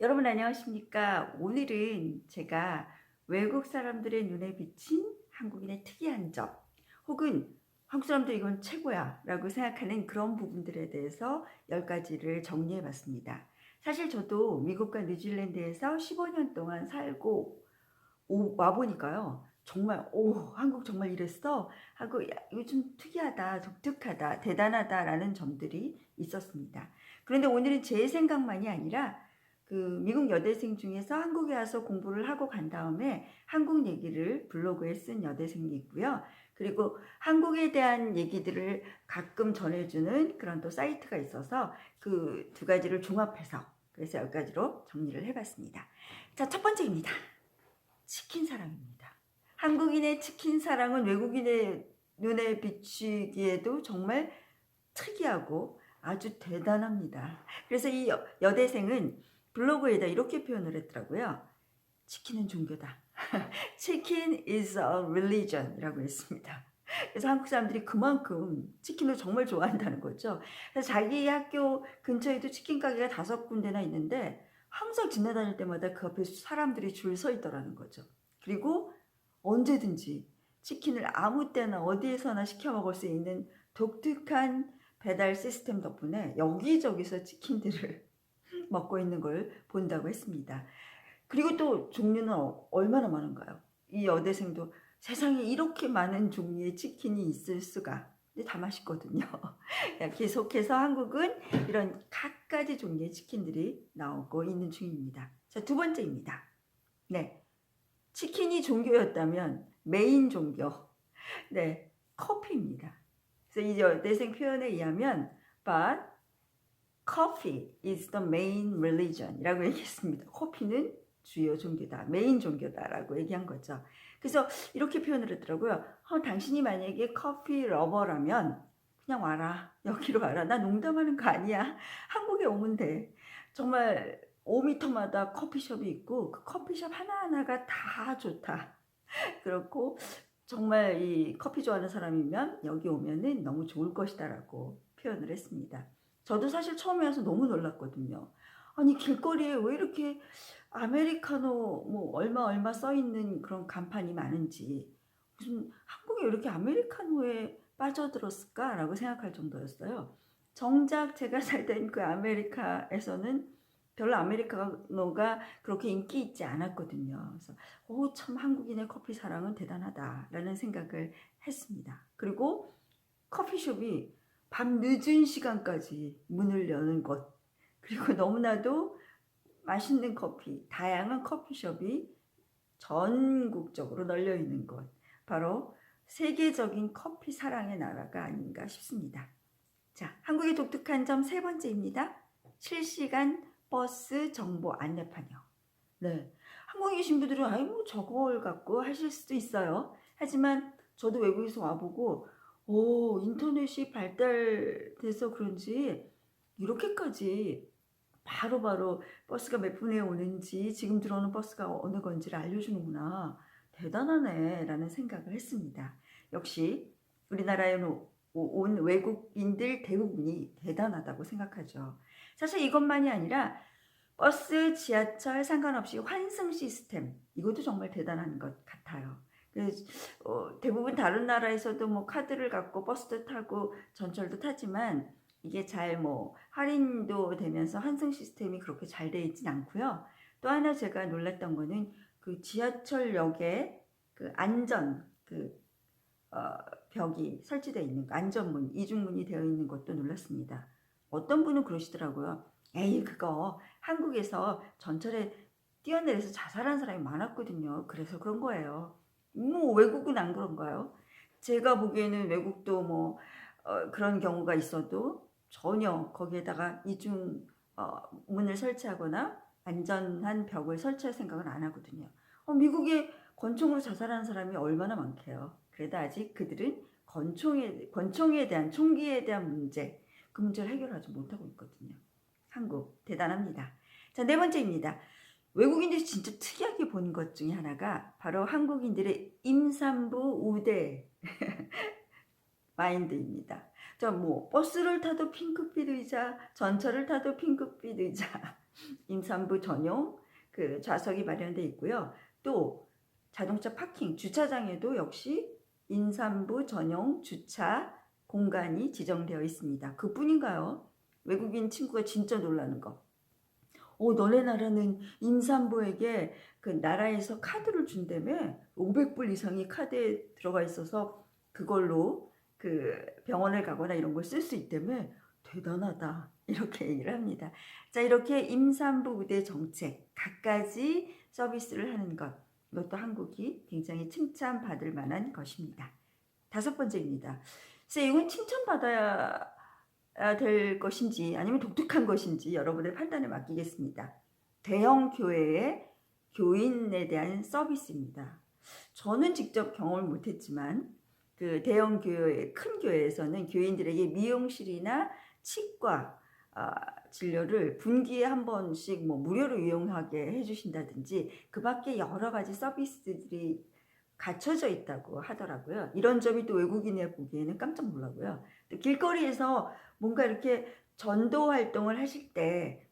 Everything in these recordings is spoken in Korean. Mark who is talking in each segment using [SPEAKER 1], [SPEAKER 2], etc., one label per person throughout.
[SPEAKER 1] 여러분 안녕하십니까? 오늘은 제가 외국 사람들의 눈에 비친 한국인의 특이한 점 혹은 한국 사람들 이건 최고야 라고 생각하는 그런 부분들에 대해서 10가지를 정리해 봤습니다. 사실 저도 미국과 뉴질랜드에서 15년 동안 살고 오- 와보니까요. 정말 오 한국 정말 이랬어 하고 야, 이거 좀 특이하다 독특하다 대단하다라는 점들이 있었습니다. 그런데 오늘은 제 생각만이 아니라 그 미국 여대생 중에서 한국에 와서 공부를 하고 간 다음에 한국 얘기를 블로그에 쓴 여대생이 있고요. 그리고 한국에 대한 얘기들을 가끔 전해주는 그런 또 사이트가 있어서 그 두 가지를 종합해서 그래서 열 가지로 정리를 해봤습니다. 자, 첫 번째입니다. 치킨 사랑입니다. 한국인의 치킨 사랑은 외국인의 눈에 비추기에도 정말 특이하고 아주 대단합니다. 그래서 이 여- 여대생은 블로그에다 이렇게 표현을 했더라고요. 치킨은 종교다. 치킨 is a religion 이라고 했습니다. 그래서 한국 사람들이 그만큼 치킨을 정말 좋아한다는 거죠. 그래서 자기 학교 근처에도 치킨 가게가 다섯 군데나 있는데 항상 지나다닐 때마다 그 앞에 사람들이 줄 서 있더라는 거죠. 그리고 언제든지 치킨을 아무 때나 어디에서나 시켜 먹을 수 있는 독특한 배달 시스템 덕분에 여기저기서 치킨들을 먹고 있는 걸 본다고 했습니다. 그리고 또 종류는 어- 얼마나 많은가요? 이 여대생도 세상에 이렇게 많은 종류의 치킨이 있을 수가. 근데 다 맛있거든요. 계속해서 한국은 이런 각가지 종류의 치킨들이 나오고 있는 중입니다. 자, 두 번째입니다. 네. 치킨이 종교였다면 메인 종교. 네. 커피입니다. 그래서 이 여대생 표현에 의하면 but coffee is the main religion 이라고 얘기했습니다. 커피는 주요 종교다. 메인 종교다라고 얘기한 거죠. 그래서 이렇게 표현을 했더라고요. 어, 당신이 만약에 커피 러버라면 그냥 와라. 여기로 와라. 나 농담하는 거 아니야. 한국에 오면 돼. 정말 5m마다 커피숍이 있고 그 커피숍 하나하나가 다 좋다. 그렇고 정말 이 커피 좋아하는 사람이면 여기 오면은 너무 좋을 것이다라고 표현을 했습니다. 저도 사실 처음에 와서 너무 놀랐거든요. 아니 길거리에 왜 이렇게 아메리카노 뭐 얼마 얼마 써 있는 그런 간판이 많은지 무슨 한국에 왜 이렇게 아메리카노에 빠져들었을까라고 생각할 정도였어요. 정작 제가 살던 그 아메리카에서는 별로 아메리카노가 그렇게 인기 있지 않았거든요. 그래서 오, 참 한국인의 커피 사랑은 대단하다라는 생각을 했습니다. 그리고 커피숍이 밤 늦은 시간까지 문을 여는 곳 그리고 너무나도 맛있는 커피, 다양한 커피숍이 전국적으로 널려 있는 곳 바로 세계적인 커피 사랑의 나라가 아닌가 싶습니다. 자, 한국의 독특한 점 세 번째입니다. 실시간 버스 정보 안내판이요. 네. 한국에 계신 분들은 아이 뭐 저걸 갖고 하실 수도 있어요. 하지만 저도 외국에서 와보고 오 인터넷이 발달돼서 그런지 이렇게까지 바로바로 버스가 몇 분에 오는지 지금 들어오는 버스가 어느 건지를 알려주는구나 대단하네 라는 생각을 했습니다. 역시 우리나라에 오- 온 외국인들 대부분이 대단하다고 생각하죠. 사실 이것만이 아니라 버스, 지하철 상관없이 환승 시스템 이것도 정말 대단한 것 같아요. 그래서 어, 대부분 다른 나라에서도 뭐 카드를 갖고 버스도 타고 전철도 타지만 이게 잘 뭐 할인도 되면서 환승 시스템이 그렇게 잘 돼 있진 않고요. 또 하나 제가 놀랐던 거는 그 지하철역에 그 안전 그 어, 벽이 설치되어 있는 거, 안전문 이중문이 되어 있는 것도 놀랐습니다. 어떤 분은 그러시더라고요. 에이 그거 한국에서 전철에 뛰어내려서 자살한 사람이 많았거든요. 그래서 그런 거예요. 뭐 외국은 안 그런가요? 제가 보기에는 외국도 뭐 어, 그런 경우가 있어도 전혀 거기에다가 이중 어, 문을 설치하거나 안전한 벽을 설치할 생각은 안 하거든요. 어, 미국에 권총으로 자살한 사람이 얼마나 많게요. 그래도 아직 그들은 권총에 권총에 대한 총기에 대한 문제 그 문제를 해결하지 못하고 있거든요. 한국 대단합니다. 자, 네 번째입니다. 외국인들이 진짜 특이하게 본 것 중에 하나가 바로 한국인들의 임산부 우대 마인드입니다. 자, 뭐 버스를 타도 핑크빛 의자, 전철을 타도 핑크빛 의자. 임산부 전용 그 좌석이 마련되어 있고요. 또 자동차 파킹 주차장에도 역시 임산부 전용 주차 공간이 지정되어 있습니다. 그뿐인가요? 외국인 친구가 진짜 놀라는 거. 어, 너네 나라는 임산부에게 그 나라에서 카드를 준다며 500불 이상이 카드에 들어가 있어서 그걸로 그 병원을 가거나 이런 걸 쓸 수 있다며 대단하다 이렇게 얘기를 합니다. 자 이렇게 임산부 의대 정책 갖가지 서비스를 하는 것 이것도 한국이 굉장히 칭찬받을 만한 것입니다. 다섯 번째입니다. 이건 칭찬받아야 될 것인지 아니면 독특한 것인지 여러분의 판단에 맡기겠습니다. 대형 교회의 교인에 대한 서비스입니다. 저는 직접 경험을 못했지만 그 대형 교회 큰 교회에서는 교인들에게 미용실이나 치과 아, 진료를 분기에 한 번씩 뭐 무료로 이용하게 해주신다든지 그 밖에 여러 가지 서비스들이 갖춰져 있다고 하더라고요. 이런 점이 또 외국인이 보기에는 깜짝 놀라고요. 또 길거리에서 뭔가 이렇게 전도 활동을 하실 때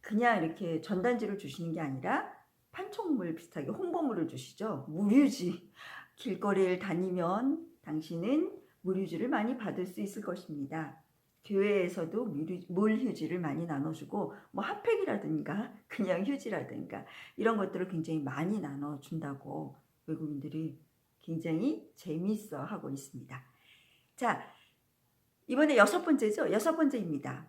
[SPEAKER 1] 그냥 이렇게 전단지를 주시는 게 아니라 판촉물 비슷하게 홍보물을 주시죠. 무료지. 길거리를 다니면 당신은 무료지를 많이 받을 수 있을 것입니다. 교회에서도 물휴지를 많이 나눠주고 뭐 핫팩이라든가 그냥 휴지라든가 이런 것들을 굉장히 많이 나눠준다고 외국인들이 굉장히 재미있어 하고 있습니다. 자, 이번에 여섯 번째죠. 여섯 번째입니다.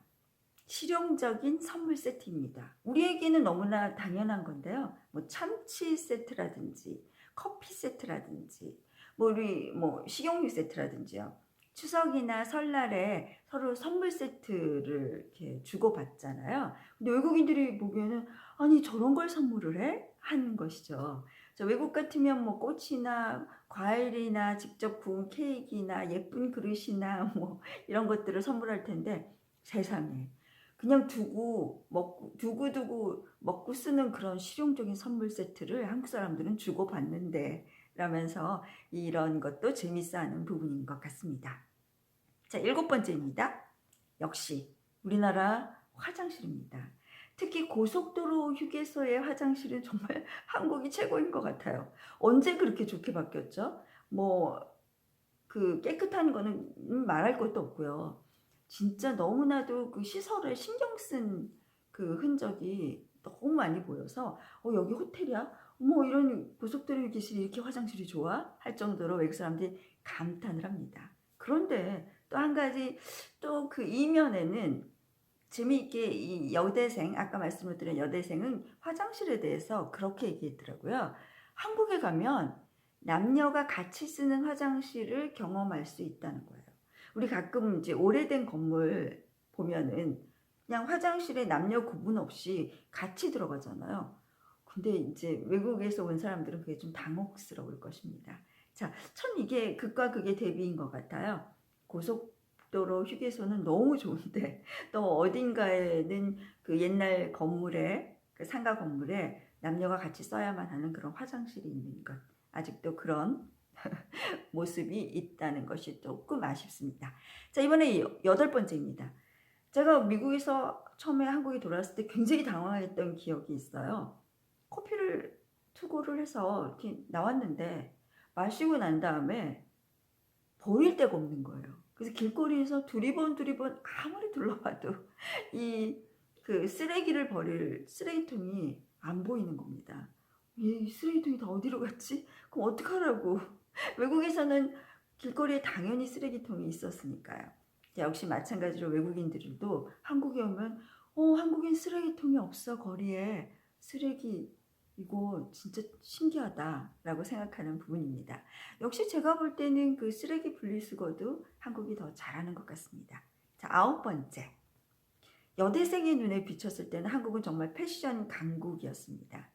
[SPEAKER 1] 실용적인 선물 세트입니다. 우리에게는 너무나 당연한 건데요. 뭐 참치 세트라든지 커피 세트라든지 뭐 우리 뭐 식용유 세트라든지요. 추석이나 설날에 서로 선물 세트를 이렇게 주고 받잖아요. 근데 외국인들이 보기에는 아니 저런 걸 선물을 해? 하는 것이죠. 자, 외국 같으면 뭐 꽃이나 과일이나 직접 구운 케이크나 예쁜 그릇이나 뭐 이런 것들을 선물할 텐데 세상에 그냥 두고 먹고 두고 두고 먹고 쓰는 그런 실용적인 선물 세트를 한국 사람들은 주고 받는데 라면서 이런 것도 재밌어 하는 부분인 것 같습니다. 자 일곱 번째입니다. 역시 우리나라 화장실입니다. 특히 고속도로 휴게소의 화장실은 정말 한국이 최고인 것 같아요. 언제 그렇게 좋게 바뀌었죠? 뭐 그 깨끗한 거는 말할 것도 없고요. 진짜 너무나도 그 시설에 신경 쓴 그 흔적이 너무 많이 보여서 어 여기 호텔이야? 뭐 이런 고속도로 휴게실이 이렇게 화장실이 좋아? 할 정도로 외국 사람들이 감탄을 합니다. 그런데 또 한 가지 또 그 이면에는 재미있게 이 여대생 아까 말씀을 드린 여대생은 화장실에 대해서 그렇게 얘기했더라고요. 한국에 가면 남녀가 같이 쓰는 화장실을 경험할 수 있다는 거예요. 우리 가끔 이제 오래된 건물 보면은 그냥 화장실에 남녀 구분 없이 같이 들어가잖아요. 근데 이제 외국에서 온 사람들은 그게 좀 당혹스러울 것입니다. 자, 참 이게 극과 극의 대비인 것 같아요. 고속 도로 휴게소는 너무 좋은데 또 어딘가에는 그 옛날 건물에 그 상가 건물에 남녀가 같이 써야만 하는 그런 화장실이 있는 것. 아직도 그런 모습이 있다는 것이 조금 아쉽습니다. 자, 이번에 여덟 번째입니다. 제가 미국에서 처음에 한국에 돌아왔을 때 굉장히 당황했던 기억이 있어요. 커피를 투고를 해서 이렇게 나왔는데 마시고 난 다음에 버릴 데가 없는 거예요. 그래서 길거리에서 두리번 두리번 아무리 둘러봐도 이 그 쓰레기를 버릴 쓰레기통이 안 보이는 겁니다. 이 쓰레기통이 다 어디로 갔지? 그럼 어떡하라고? 외국에서는 길거리에 당연히 쓰레기통이 있었으니까요. 역시 마찬가지로 외국인들도 한국에 오면 어 한국엔 쓰레기통이 없어 거리에 쓰레기 이거 진짜 신기하다라고 생각하는 부분입니다. 역시 제가 볼 때는 그 쓰레기 분리수거도 한국이 더 잘하는 것 같습니다. 자 아홉 번째 여대생의 눈에 비쳤을 때는 한국은 정말 패션 강국이었습니다.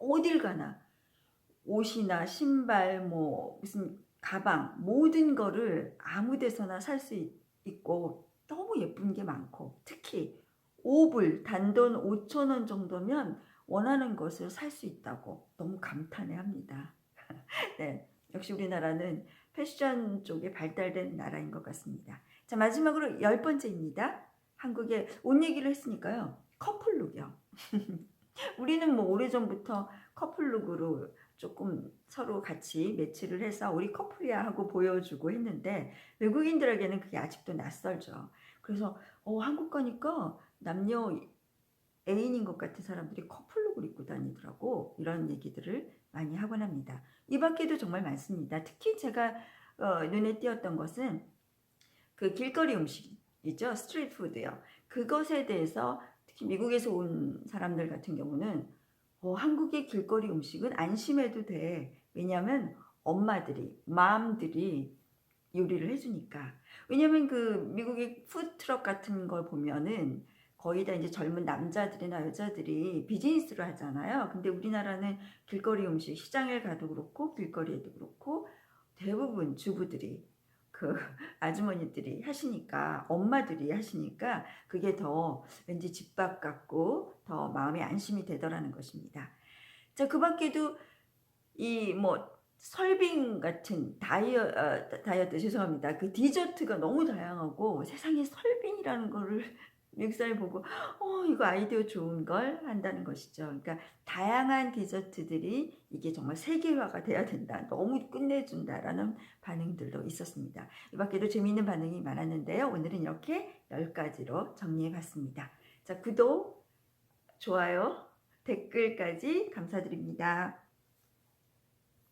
[SPEAKER 1] 어딜 가나 옷이나 신발 뭐 무슨 가방 모든 거를 아무 데서나 살 수 있고 너무 예쁜 게 많고 특히 5불 단돈 5천 원 정도면 원하는 것을 살 수 있다고 너무 감탄해 합니다. 네, 역시 우리나라는 패션 쪽에 발달된 나라인 것 같습니다. 자 마지막으로 열 번째입니다. 한국의 옷 얘기를 했으니까요. 커플룩이요. 우리는 뭐 오래전부터 커플룩으로 조금 서로 같이 매치를 해서 우리 커플이야 하고 보여주고 했는데 외국인들에게는 그게 아직도 낯설죠. 그래서 어, 한국 가니까 남녀 애인인 것 같은 사람들이 커플룩을 입고 다니더라고 이런 얘기들을 많이 하곤 합니다. 이 밖에도 정말 많습니다. 특히 제가 어, 눈에 띄었던 것은 그 길거리 음식이죠. 스트리트 푸드요. 그것에 대해서 특히 미국에서 온 사람들 같은 경우는 어, 한국의 길거리 음식은 안심해도 돼. 왜냐하면 엄마들이, 맘들이 요리를 해주니까. 왜냐하면 그 미국의 푸드트럭 같은 걸 보면은 거의 다 이제 젊은 남자들이나 여자들이 비즈니스를 하잖아요. 근데 우리나라는 길거리 음식, 시장에 가도 그렇고 길거리에도 그렇고 대부분 주부들이 그 아주머니들이 하시니까 엄마들이 하시니까 그게 더 왠지 집밥 같고 더 마음이 안심이 되더라는 것입니다. 자, 그 밖에도 이 뭐 설빙 같은 다이어 어, 다이어트 죄송합니다. 그 디저트가 너무 다양하고 세상에 설빙이라는 거를 미국 사람이 보고 어 이거 아이디어 좋은 걸 한다는 것이죠. 그러니까 다양한 디저트들이 이게 정말 세계화가 돼야 된다. 너무 끝내준다라는 반응들도 있었습니다. 이 밖에도 재미있는 반응이 많았는데요. 오늘은 이렇게 10가지로 정리해 봤습니다. 자, 구독, 좋아요, 댓글까지 감사드립니다.